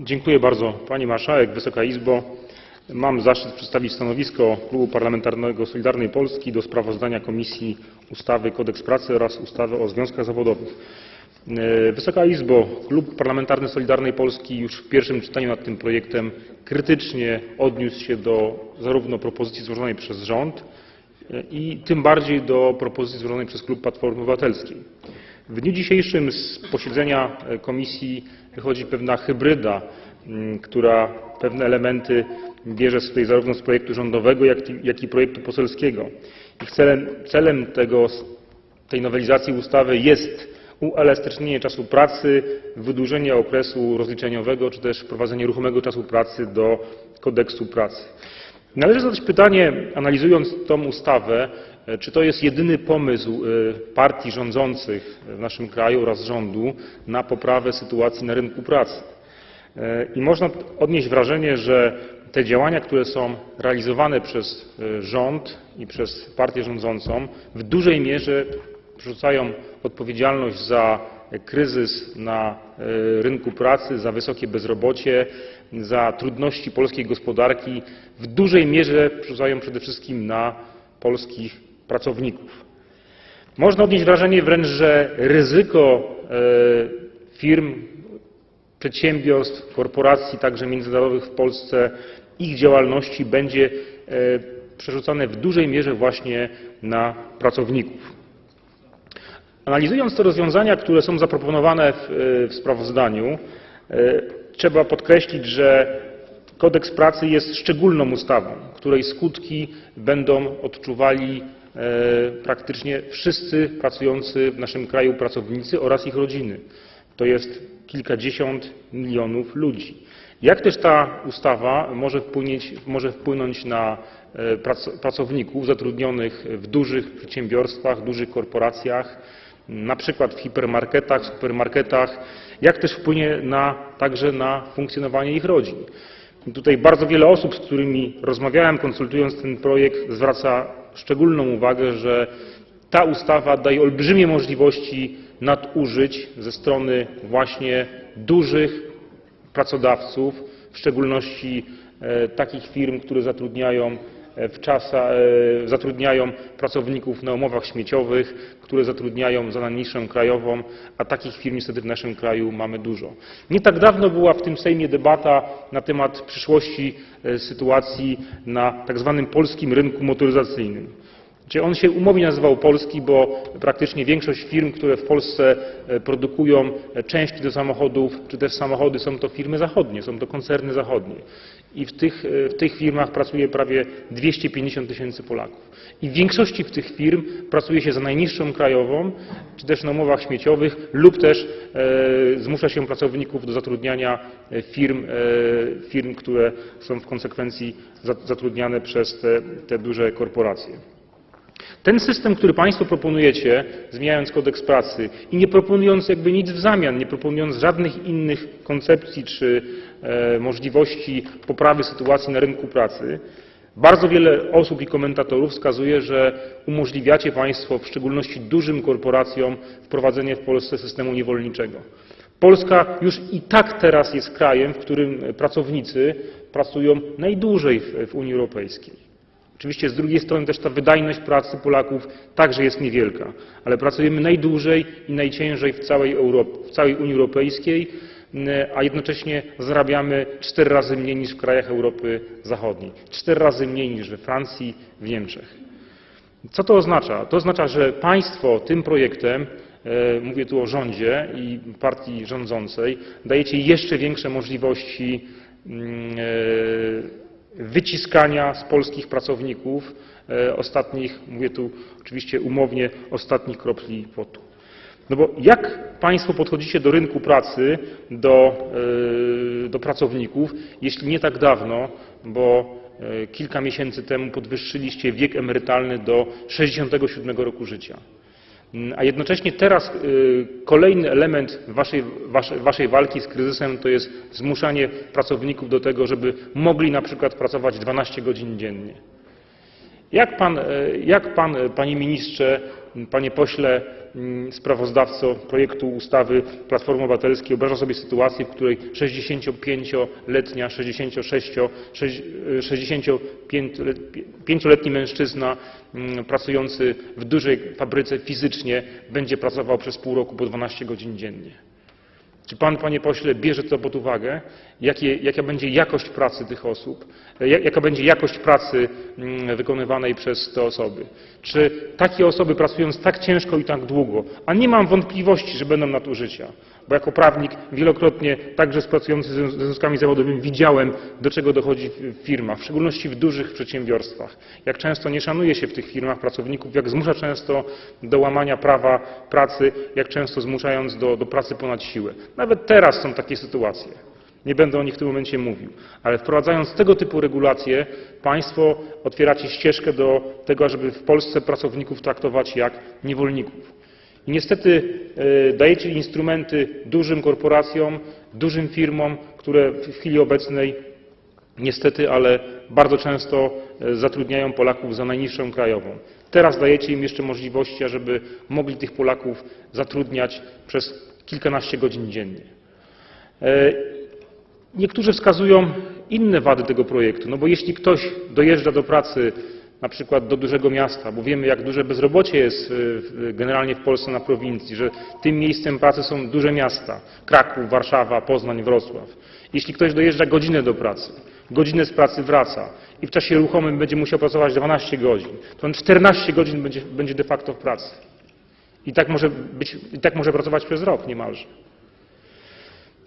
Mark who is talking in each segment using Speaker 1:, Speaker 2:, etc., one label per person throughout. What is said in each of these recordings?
Speaker 1: Dziękuję bardzo Pani Marszałek, Wysoka Izbo. Mam zaszczyt przedstawić stanowisko Klubu Parlamentarnego Solidarnej Polski do sprawozdania Komisji ustawy Kodeks pracy oraz ustawy o związkach zawodowych. E, Wysoka Izbo, Klub Parlamentarny Solidarnej Polski już w pierwszym czytaniu nad tym projektem krytycznie odniósł się do zarówno propozycji złożonej przez rząd, e, i tym bardziej do propozycji złożonej przez klub Platformy Obywatelskiej. W dniu dzisiejszym z posiedzenia e, komisji wychodzi pewna hybryda, m, która pewne elementy bierze tej zarówno z projektu rządowego, jak, jak i projektu poselskiego. Celem, celem tego, tej nowelizacji ustawy jest uelastycznienie czasu pracy, wydłużenie okresu rozliczeniowego, czy też wprowadzenie ruchomego czasu pracy do kodeksu pracy. Należy zadać pytanie, analizując tą ustawę, czy to jest jedyny pomysł e, partii rządzących w naszym kraju oraz rządu na poprawę sytuacji na rynku pracy. E, I można odnieść wrażenie, że te działania, które są realizowane przez e, rząd i przez partię rządzącą, w dużej mierze przerzucają odpowiedzialność za kryzys na e, rynku pracy, za wysokie bezrobocie, za trudności polskiej gospodarki, w dużej mierze przerzucają przede wszystkim na polskich pracowników. Można odnieść wrażenie wręcz, że ryzyko e, firm, przedsiębiorstw, korporacji, także międzynarodowych w Polsce, ich działalności będzie e, przerzucane w dużej mierze właśnie na pracowników. Analizując te rozwiązania, które są zaproponowane w, w sprawozdaniu, e, trzeba podkreślić, że Kodeks pracy jest szczególną ustawą, której skutki będą odczuwali e, praktycznie wszyscy pracujący w naszym kraju pracownicy oraz ich rodziny. To jest kilkadziesiąt milionów ludzi. Jak też ta ustawa może wpłynąć, może wpłynąć na e, prac- pracowników zatrudnionych w dużych przedsiębiorstwach, dużych korporacjach, na przykład w hipermarketach, supermarketach, jak też wpłynie na, także na funkcjonowanie ich rodzin. Tutaj bardzo wiele osób, z którymi rozmawiałem, konsultując ten projekt, zwraca szczególną uwagę, że ta ustawa daje olbrzymie możliwości nadużyć ze strony właśnie dużych pracodawców, w szczególności e, takich firm, które zatrudniają w czasa, e, zatrudniają pracowników na umowach śmieciowych, które zatrudniają za najniższą krajową, a takich firm niestety w naszym kraju mamy dużo. Nie tak dawno była w tym Sejmie debata na temat przyszłości e, sytuacji na tak zwanym polskim rynku motoryzacyjnym. Gdzie on się umownie nazywał polski, bo praktycznie większość firm, które w Polsce e, produkują e, części do samochodów, czy też samochody, są to firmy zachodnie, są to koncerny zachodnie. I w tych, e, w tych firmach pracuje prawie 250 tysięcy Polaków. I w większości w tych firm pracuje się za najniższą krajową, czy też na umowach śmieciowych, lub też e, zmusza się pracowników do zatrudniania firm, e, firm które są w konsekwencji za- zatrudniane przez te, te duże korporacje. Ten system, który Państwo proponujecie, zmieniając kodeks pracy i nie proponując jakby nic w zamian, nie proponując żadnych innych koncepcji czy e, możliwości poprawy sytuacji na rynku pracy, bardzo wiele osób i komentatorów wskazuje, że umożliwiacie Państwo w szczególności dużym korporacjom wprowadzenie w Polsce systemu niewolniczego. Polska już i tak teraz jest krajem, w którym pracownicy pracują najdłużej w, w Unii Europejskiej. Oczywiście z drugiej strony też ta wydajność pracy Polaków także jest niewielka, ale pracujemy najdłużej i najciężej w całej, Europie, w całej Unii Europejskiej, m, a jednocześnie zarabiamy cztery razy mniej niż w krajach Europy Zachodniej, cztery razy mniej niż we Francji, w Niemczech. Co to oznacza? To oznacza, że państwo tym projektem, e, mówię tu o rządzie i partii rządzącej, dajecie jeszcze większe możliwości mm, e, wyciskania z polskich pracowników e, ostatnich, mówię tu oczywiście umownie, ostatnich kropli potu. No bo jak Państwo podchodzicie do rynku pracy, do, e, do pracowników, jeśli nie tak dawno, bo e, kilka miesięcy temu podwyższyliście wiek emerytalny do 67 roku życia. Mm, A jednocześnie teraz y, kolejny element waszej, waszej, waszej walki z kryzysem to jest zmuszanie pracowników do tego, żeby mogli na przykład pracować 12 godzin dziennie. Jak pan, e, jak pan, e, panie ministrze, panie pośle, sprawozdawco projektu ustawy Platformy Obywatelskiej wyobraża sobie sytuację, w której 65-letnia, 66, 65-letni mężczyzna mm, pracujący w dużej fabryce fizycznie będzie pracował przez pół roku po 12 godzin dziennie. Czy pan, panie pośle, bierze to pod uwagę? Jakie, jaka będzie jakość pracy tych osób? Ja- Jaka będzie jakość pracy mm, wykonywanej przez te osoby? Czy takie osoby pracując tak ciężko i tak długo, a nie mam wątpliwości, że będą nadużycia, bo jako prawnik wielokrotnie także z pracujących ze związkami zawodowymi widziałem, do czego dochodzi w firmach, w szczególności w dużych przedsiębiorstwach. Jak często nie szanuje się w tych firmach pracowników, jak zmusza często do łamania prawa pracy, jak często zmuszając do, do pracy ponad siłę. Nawet teraz są takie sytuacje. Nie będę o nich w tym momencie mówił, ale wprowadzając tego typu regulacje, Państwo otwieracie ścieżkę do tego, żeby w Polsce pracowników traktować jak niewolników. Niestety e, dajecie instrumenty dużym korporacjom, dużym firmom, które w chwili obecnej niestety, ale bardzo często e, zatrudniają Polaków za najniższą krajową. Teraz dajecie im jeszcze możliwości, ażeby mogli tych Polaków zatrudniać przez kilkanaście godzin dziennie. E, Niektórzy wskazują inne wady tego projektu, no bo jeśli ktoś dojeżdża do pracy na przykład do dużego miasta, bo wiemy jak duże bezrobocie jest e, w- generalnie w Polsce na prowincji, że tym miejscem pracy są duże miasta, Kraków, Warszawa, Poznań, Wrocław. Jeśli ktoś dojeżdża godzinę do pracy, godzinę z pracy wraca i w czasie ruchomym będzie musiał pracować 12 godzin, to on 14 godzin będzie, będzie de facto w pracy. I tak może być, i tak może pracować przez rok niemalże.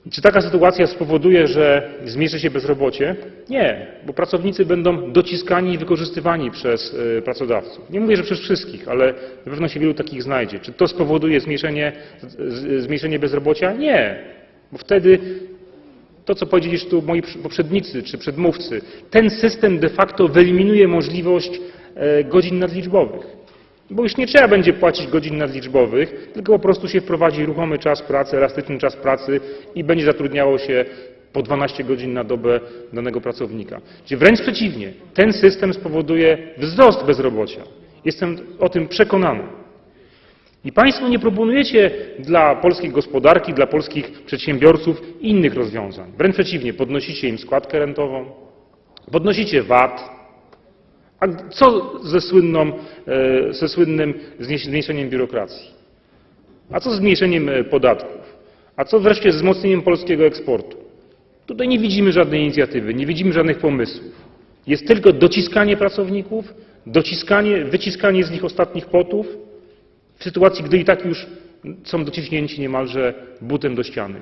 Speaker 1: Czy taka sytuacja spowoduje, że zmniejszy się bezrobocie? Nie, bo pracownicy będą dociskani i wykorzystywani przez e, pracodawców. Nie mówię, że przez wszystkich, ale na pewno się wielu takich znajdzie. Czy to spowoduje zmniejszenie, zmniejszenie bezrobocia? Nie, bo wtedy to, co powiedzieli już tu moi poprzednicy czy przedmówcy, ten system de facto wyeliminuje możliwość e, godzin nadliczbowych. Bo już nie trzeba będzie płacić godzin nadliczbowych, tylko po prostu się wprowadzi ruchomy czas pracy, elastyczny czas pracy i będzie zatrudniało się po 12 godzin na dobę danego pracownika. Czyli wręcz przeciwnie, ten system spowoduje wzrost bezrobocia. Jestem o tym przekonany. I Państwo nie proponujecie dla polskiej gospodarki, dla polskich przedsiębiorców innych rozwiązań. Wręcz przeciwnie, podnosicie im składkę rentową, podnosicie VAT, a co ze, słynną, e, ze słynnym zmniejszeniem biurokracji? A co z zmniejszeniem e, podatków? A co wreszcie z wzmocnieniem polskiego eksportu? Tutaj nie widzimy żadnej inicjatywy, nie widzimy żadnych pomysłów. Jest tylko dociskanie pracowników, dociskanie, wyciskanie z nich ostatnich potów w sytuacji, gdy i tak już są dociśnięci niemalże butem do ściany.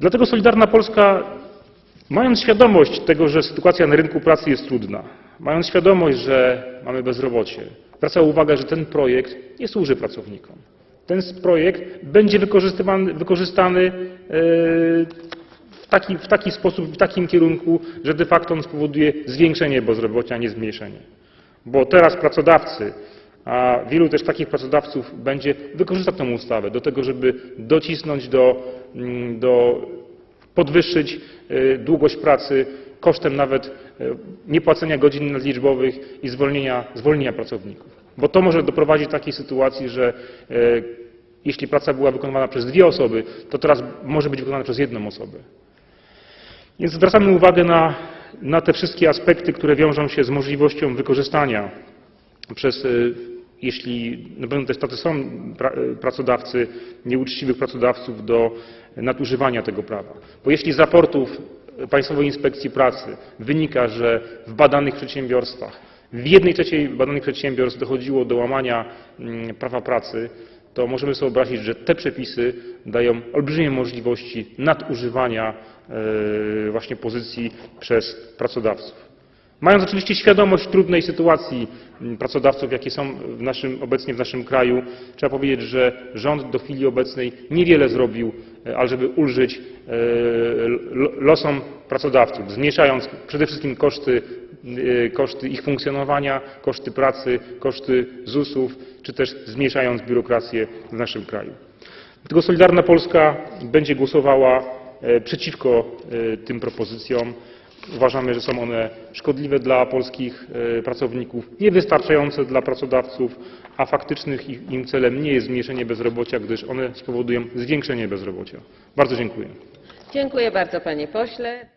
Speaker 1: Dlatego Solidarna Polska Mając świadomość tego, że sytuacja na rynku pracy jest trudna, mając świadomość, że mamy bezrobocie, zwraca uwagę, że ten projekt nie służy pracownikom. Ten projekt będzie wykorzystywany, wykorzystany e, w taki, w taki sposób, w takim kierunku, że de facto on spowoduje zwiększenie bezrobocia, a nie zmniejszenie. Bo teraz pracodawcy, a wielu też takich pracodawców będzie wykorzystać tę ustawę do tego, żeby docisnąć do, mm, do podwyższyć e, długość pracy kosztem nawet e, niepłacenia godzin nadliczbowych i zwolnienia, zwolnienia pracowników. Bo to może doprowadzić do takiej sytuacji, że e, jeśli praca była wykonywana przez dwie osoby, to teraz może być wykonana przez jedną osobę. Więc zwracamy uwagę na, na te wszystkie aspekty, które wiążą się z możliwością wykorzystania przez, jeśli no będą też tacy są pra, pracodawcy, nieuczciwych pracodawców do nadużywania tego prawa. Bo jeśli z raportów Państwowej Inspekcji Pracy wynika, że w badanych przedsiębiorstwach, w jednej trzeciej badanych przedsiębiorstw dochodziło do łamania mm, prawa pracy, to możemy sobie wyobrazić, że te przepisy dają olbrzymie możliwości nadużywania e, właśnie pozycji przez pracodawców. Mając oczywiście świadomość trudnej sytuacji pracodawców, jakie są w naszym, obecnie w naszym kraju, trzeba powiedzieć, że rząd do chwili obecnej niewiele zrobił, e, ale żeby ulżyć e, lo- losom pracodawców, zmniejszając przede wszystkim koszty, e, koszty ich funkcjonowania, koszty pracy, koszty ZUS-ów, czy też zmniejszając biurokrację w naszym kraju. Dlatego Solidarna Polska będzie głosowała przeciwko tym propozycjom. Uważamy, że są one szkodliwe dla polskich e, pracowników, niewystarczające dla pracodawców, a faktycznych ich- celem nie jest zmniejszenie bezrobocia, gdyż one spowodują zwiększenie bezrobocia. Bardzo dziękuję.
Speaker 2: Dziękuję bardzo panie pośle.